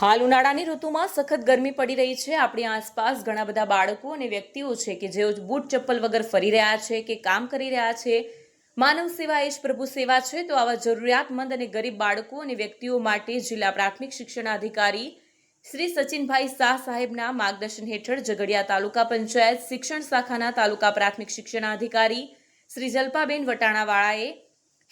હાલ ઉનાળાની ઋતુમાં સખત ગરમી પડી રહી છે. આપણી આસપાસ ઘણા બધા બાળકો અને વ્યક્તિઓ છે કે જેઓ બૂટ ચપ્પલ વગર ફરી રહ્યા છે કે કામ કરી રહ્યા છે. માનવ સેવા એ જ પ્રભુ સેવા છે. તો આવા જરૂરિયાતમંદ અને ગરીબ બાળકો અને વ્યક્તિઓ માટે જિલ્લા પ્રાથમિક શિક્ષણ અધિકારી શ્રી સચિનભાઈ શાહ સાહેબના માર્ગદર્શન હેઠળ ઝઘડિયા તાલુકા પંચાયત શિક્ષણ શાખાના તાલુકા પ્રાથમિક શિક્ષણ અધિકારી શ્રી જલ્પાબેન વટાણાવાળાએ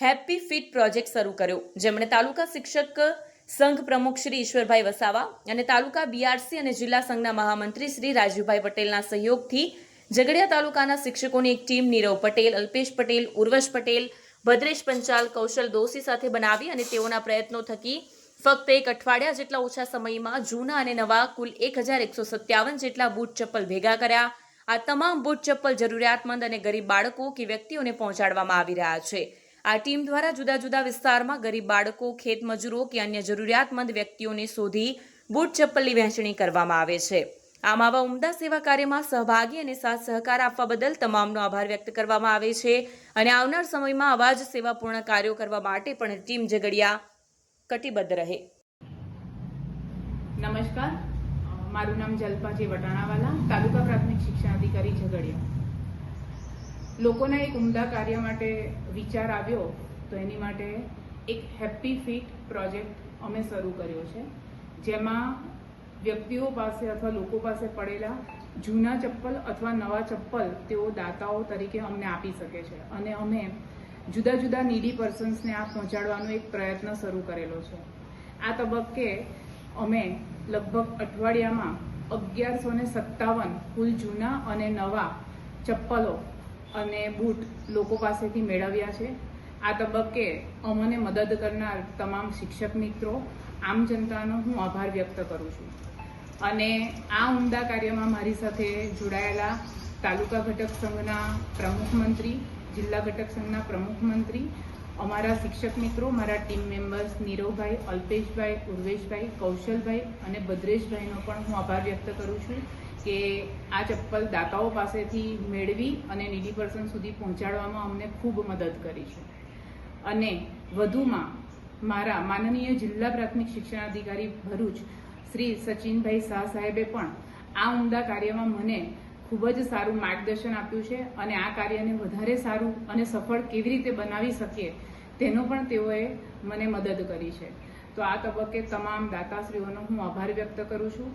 હેપી ફિટ પ્રોજેક્ટ શરૂ કર્યો. જેમણે તાલુકા શિક્ષક સંઘ પ્રમુખ શ્રી ઈશ્વરભાઈ વસાવા અને તાલુકા બીઆરસી અને જિલ્લા સંઘના મહામંત્રી શ્રી રાજીવભાઈ પટેલના સહયોગથી ઝઘડિયા તાલુકાના શિક્ષકોની એક ટીમ નીરવ પટેલ, અલ્પેશ પટેલ, ઉર્વશ પટેલ, ભદ્રેશ પંચાલ, કૌશલ દોશી સાથે બનાવી અને તેઓના પ્રયત્નો થકી ફક્ત એક અઠવાડિયા જેટલા ઓછા સમયમાં જૂના અને નવા કુલ એક હજાર એકસો સત્યાવન જેટલા બૂટ ચપ્પલ ભેગા કર્યા. આ તમામ બૂટ ચપ્પલ જરૂરિયાતમંદ અને ગરીબ બાળકો કે વ્યક્તિઓને પહોંચાડવામાં આવી રહ્યા છે. આ ટીમ દ્વારા જુદા જુદા વિસ્તારમાં ગરીબ બાળકો, ખેત મજૂરો કે અન્ય જરૂરિયાતમંદ વ્યક્તિઓને શોધી બૂટ ચપ્પલની વહેંચણી કરવામાં આવે છે. આમ આવા ઉમદા સેવા કાર્યમાં સહભાગી અને સાથ સહકાર આપવા બદલ તમામનો આભાર વ્યક્ત કરવામાં આવે છે અને આવનાર સમયમાં આવા જ સેવાપૂર્ણ કાર્યો કરવા માટે પણ ટીમ ઝઘડિયા કટિબદ્ધ રહે. નમસ્કાર. મારું નામ જલપાજી વટાણાવાલા, તાલુકા પ્રાથમિક શિક્ષણ અધિકારી ઝઘડિયા. લોકોના એક ઉમદા કાર્ય માટે વિચાર આવ્યો તો એની માટે એક હેપી ફિટ પ્રોજેક્ટ અમે શરૂ કર્યો છે. જેમાં વ્યક્તિઓ પાસે અથવા લોકો પાસે પડેલા જૂના ચપ્પલ અથવા નવા ચપ્પલ તેઓ દાતાઓ તરીકે અમને આપી શકે છે અને અમે જુદા જુદા નીડી પર્સન્સને આ પહોંચાડવાનો એક પ્રયત્ન શરૂ કરેલો છે. આ તબક્કે અમે લગભગ અઠવાડિયામાં અગિયારસો ને સત્તાવન કુલ જૂના અને નવા ચપ્પલો અને બૂટ લોકો પાસેથી મેળવ્યા છે. આ તબક્કે અમને મદદ કરનાર તમામ શિક્ષક મિત્રો, આમ જનતાનો હું આભાર વ્યક્ત કરું છું. અને આ ઉમદા કાર્યમાં મારી સાથે જોડાયેલા તાલુકા ઘટક સંઘના પ્રમુખ મંત્રી, જિલ્લા ઘટક સંઘના પ્રમુખ મંત્રી અમારા શિક્ષક મિત્રો, મારા ટીમ મેમ્બર્સ નીરવભાઈ, અલ્પેશભાઈ, ઉર્વેશભાઈ, કૌશલભાઈ અને ભદ્રેશભાઈનો પણ હું આભાર વ્યક્ત કરું છું કે આ ચપ્પલ દાતાઓ પાસેથી મેળવી અને નીડી પર્સન સુધી પહોંચાડવામાં અમને ખૂબ મદદ કરી છે. અને વધુમાં મારા માનનીય જિલ્લા પ્રાથમિક શિક્ષણ અધિકારી ભરૂચ શ્રી સચિનભાઈ શાહ સાહેબે પણ આ ઉમદા કાર્યમાં મને ખૂબ જ સારું માર્ગદર્શન આપ્યું છે અને આ કાર્યને વધારે સારું અને સફળ કેવી રીતે બનાવી શકીએ તેનો પણ તેઓએ મને મદદ કરી છે. તો આ તબક્કે તમામ દાતાશ્રીઓનો હું આભાર વ્યક્ત કરું છું.